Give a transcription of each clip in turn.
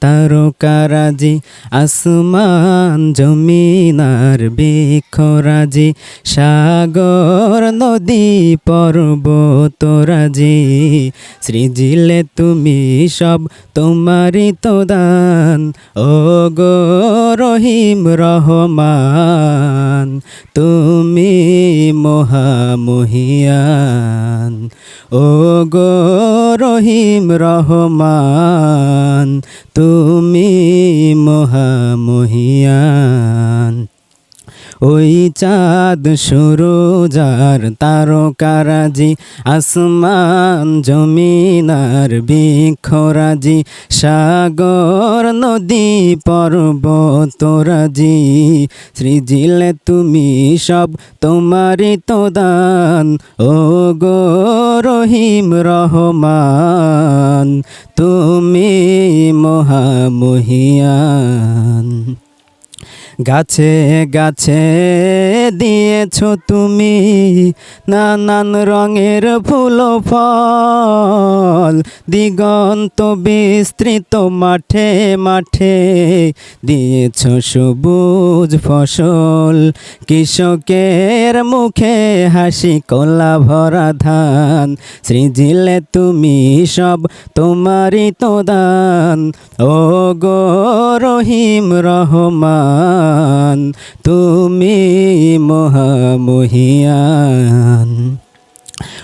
তারকারাজি আসমান জমিনার বৃক্ষরাজি, সাগর নদী পর্বতরাজি সৃজিলে তুমি সব, তোমারই তো দান। ও গো রহিম রহমান, তুমি মহামহিয়ান। ও গো রহিম রহমান তুমি মহামহিয়ান। ওই চাঁদ সুরজার তারকারাজি, আসমান জমিনার বৃক্ষরাজি, সাগর নদী পর্বতরাজি। সৃজিলে তুমি সব তোমারই তো দান ও গো রহিম রহমান, তুমি মহামহিয়ান। গাছে গাছে দিয়েছ তুমি নানান রঙের ফুল ফল। দিগন্ত বিস্তৃত মাঠে মাঠে দিয়েছ সবুজ ফসল। কৃষকের মুখে হাসি, কলা ভরা ধান। সৃজিলে তুমি সব তোমারই তো দান। ও গো রহিম রহমান। তুমি মহামহিয়ান।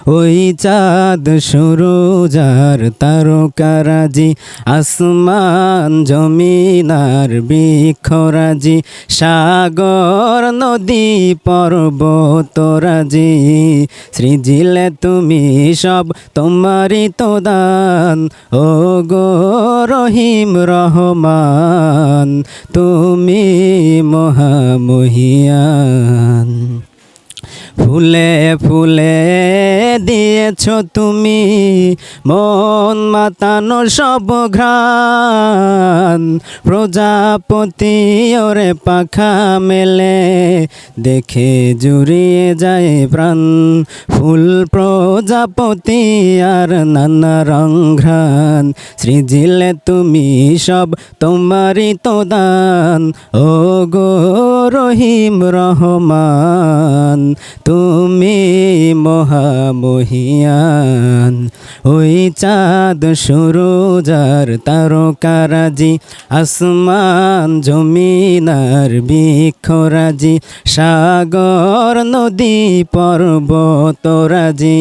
ওই চাঁদ সুরজার তারকারাজি, আসমান জমিনার বৃক্ষরাজি, সাগর নদী পর্বতরাজি। সৃজিলে তুমি সব, তোমারই তো দান। ও গো রহিম রহমান, তুমি মহামহিয়ান। ফুলে ফুলে দিয়েছ তুমি মন মাতানো সব ঘ্রাণ। প্রজাপতি ওরে পাখা মেলে। দেখে জুড়িয়ে যায় প্রাণ, ফুল প্রজাপতি আর নানা রং সৃজিলে তুমি সব, তোমারই তো দান। ও গো রহিম রহমান, তুমি মহামহিয়ান। ওই চাঁদ সুরজার তারকারাজি আসমান জমিনার বিক্ষরাজি সাগর নদী পর্বতরাজি